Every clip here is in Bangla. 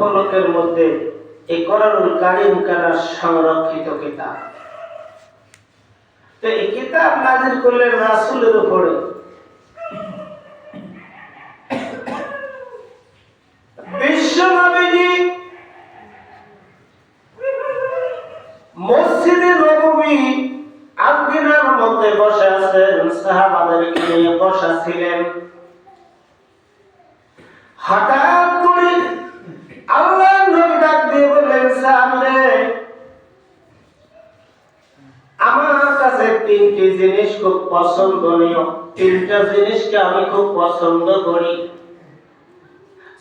ফলকের মধ্যে এই কোরআনুল কারিম কারা সংরক্ষিত কিতাব। তো এই কিতাব নাজির রাসূলের উপরে। বিশ্ব নবীজি মসজিদে আঙ্গিনার মধ্যে বসে আছেন, সাহাবাদেরকে নিয়ে বসা ছিলেন। হঠাৎ করে আল্লাহ নবী ডাক দিয়ে বললেন সামনে আমার কাছে তিনটি জিনিস খুব পছন্দনীয় তিনটা জিনিসকে আমি খুব পছন্দ করি।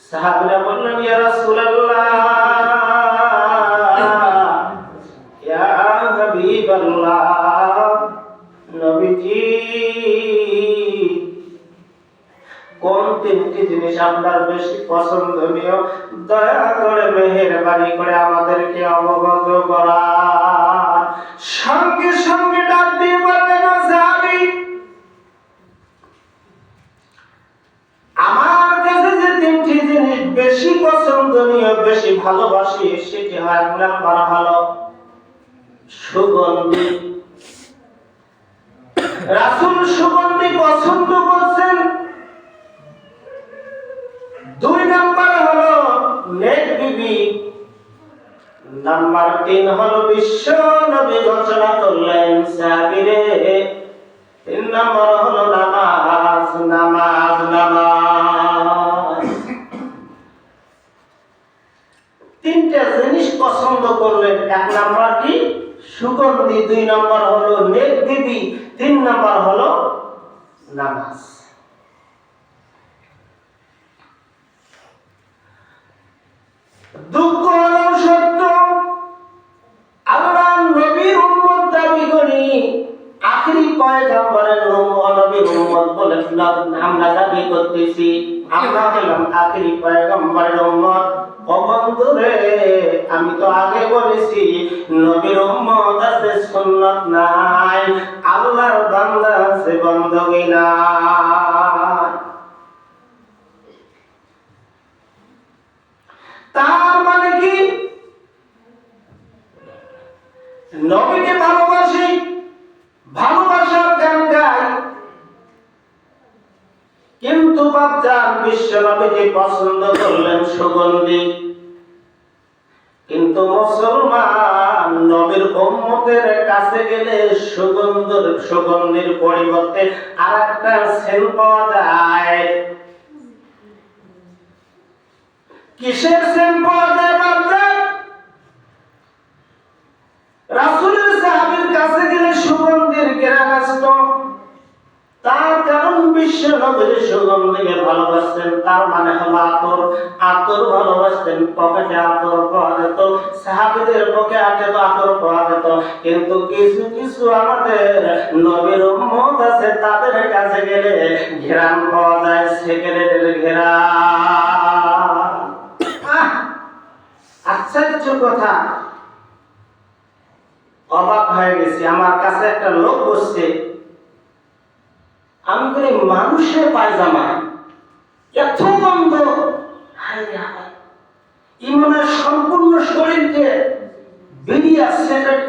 সাহাবরা বললেন ইয়া রাসূলুল্লাহ! কোন তিনটি জিনিস আপনার বেশি পছন্দনীয়? দয়া করে মেহেরবানি করে আমাদেরকে অবগত করা সঙ্গে সঙ্গে ডাক দিয়ে বললেন সাহাবী আমার কাছে যে তিনটি জিনিস বেশি পছন্দনীয়, বেশি ভালোবাসি, সেটি হয় নাম্বার হলো সুগন্ধি। রাসূল সুগন্ধি পছন্দ করছেন দুই নাম্বার হলো নেক বিবি তিন হলো বিশ্ব নবী ঘোষণা করলেন, সাবিরে, তিন নম্বর হলো নামাজ নামাজ নামাজ। তিনটা জিনিস পছন্দ করলেন, এক নাম্বার কি? সুগন্ধি, দুই নম্বর হলো নেক দিবি তিন নম্বর হলো নামাজ। দাবি করতেছি। আমরা উম্মত, ও আমি তো আগে বলেছি, নবীর উম্মত আছে, সুন্নত নাই। আল্লাহর বান্দা আছে নাই তার মানে কি নবীকে ভালোবাসি ভালোবাসার গান গাই কিন্তু নবীকে পছন্দ করলেন সুগন্ধি। কিন্তু মুসলমান নবীর উম্মতের কাছে গেলে সুগন্ধর, সুগন্ধির পরিবর্তে আর একটা পাওয়া যায়। কিসের সেন পাওয়া যায় বাপজান রাসূলের সাহাবীর কাছে গেলে সুগন্ধির ঘেরান আসতো তার কারণ বিশ্ব নবীর সুগন্ধিকে ভালোবাসতেন তার মানে হলো আতর। আতর ভালোবাসতেন পকেটে আতর পাওয়া যেত সাহাবীদের পকেটে তো আতর পাওয়া যেত। কিন্তু কিছু কিছু আমাদের নবীর উম্মত আছে তাদের কাছে গেলে ঘেরান পাওয়া যায় ঘেরান। আহ, আশ্চর্য কথা। অবাক হয়ে গেছি আমার কাছে একটা লোক বসছে। আমি মানুষের পায়জামা। এত গন্ধ। ইমানের সম্পূর্ণ শরীরকে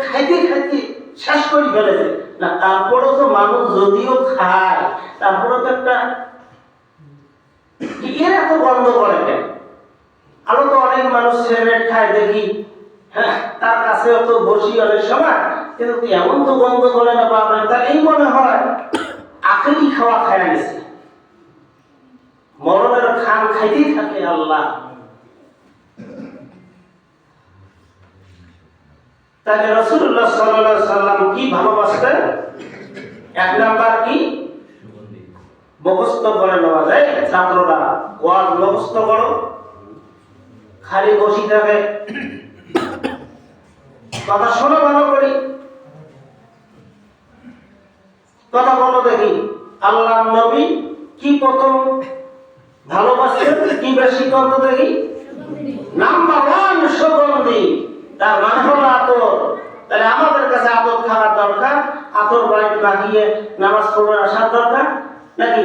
খাইতে খাইতে শেষ করে ফেলেছে। না, তারপরেও তো মানুষ যদিও খায় তারপরে তো একটা এর এত গন্ধ করে কেন? আরও তো অনেক মানুষ সিগারেট খায় দেখি। হ্যাঁ তার কাছে অত বসি অনেক সময়, কিন্তু এমন তো বন্ধ করে না বাবা তার এই মনে হয় আখেরি খাওয়া খায় গেছে মরণের খান খাইতেই থাকে আল্লাহ। তাহলে রসুল্লাহ সাল্লাহ সাল্লাম কি ভালোবাসতেন? এক নাম্বার কি? মুখস্থ করে নেওয়া যায়। ছাত্ররা ওয়াজ মুখস্থ করো। খালি বসি থাকে। কথা শোনো ভালো করি। কথা বলো দেখি। আল্লাহ নবী কি প্রথম ভালোবাসতেন? কি বেশি কথা দেখি? নাম্বার ওয়ান সুগন্ধি। তার মানে হলো আতর। তাহলে আমাদের কাছে আতর খাওয়ার দরকার। আতর বাড়িতে লাগিয়ে নামাজ পড়ে আসার দরকার? নাকি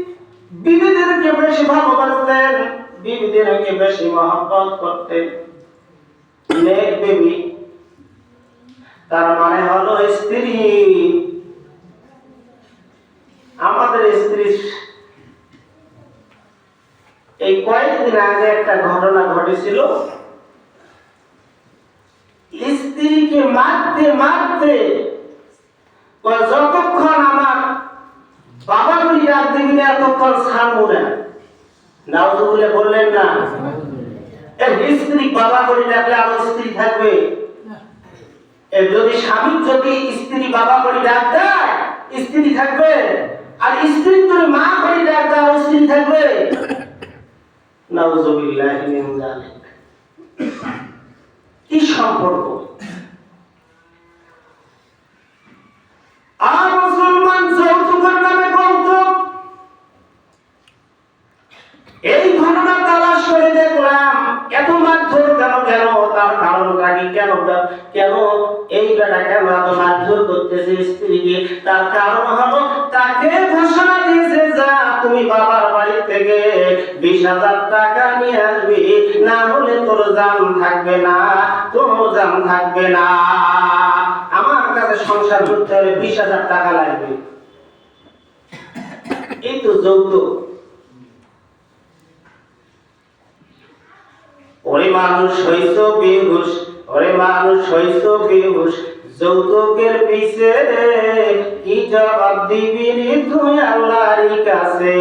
বেশি ভালোবাসতেন বিবিদেরকে বেশি মহব্বত করতেন। নেক বিবি তার মানে হলো স্ত্রী। আমাদের স্ত্রী, এই কয়েকদিন আগে একটা ঘটনা ঘটেছিল। স্ত্রীকে মারতে মারতে যতক্ষণ আমার বাবা বলি ডাক দিবি না এতক্ষণ ছাড়বো না। নাউজুবুল্লাহ বললেন না। স্ত্রী বাবা বলি ডাকলে আমার স্ত্রী থাকবে। যদি স্বামী যদি স্ত্রী বাবা বলি ডাক দেয়, স্ত্রী থাকবে। আর স্ত্রী যদি মা বলি ডাক দেয়, আর স্ত্রী থাকবে। নাউজুবিল্লাহ কি সম্পর্ক? আর মুসলমান যৌতুকের নামে কৌতুক এই ঘটনা তালাশ করে দেখলাম এত মারধর কেন কেন তার কি কেন কেন এই বেটা কেন এত মারধর করতেছে স্ত্রীকে? তার কারণ হলো তাকে ঘোষণা দিয়েছে, যা, তুমি বাবার বাড়ি থেকে বিশ হাজার টাকা নিয়ে আসবি। না হলে তোর জান থাকবে না তোর জান থাকবে না। আমার কাছে সংসার করতে হলে বিশ হাজার টাকা লাগবে। এই তো যৌতুক। ওরে মানুষ হইছ বেহুশ। ওরে মানুষ হইছ বেহুশ যৌতুকের পিছে কি জবাব দিবি তুই আল্লাহর কাছে?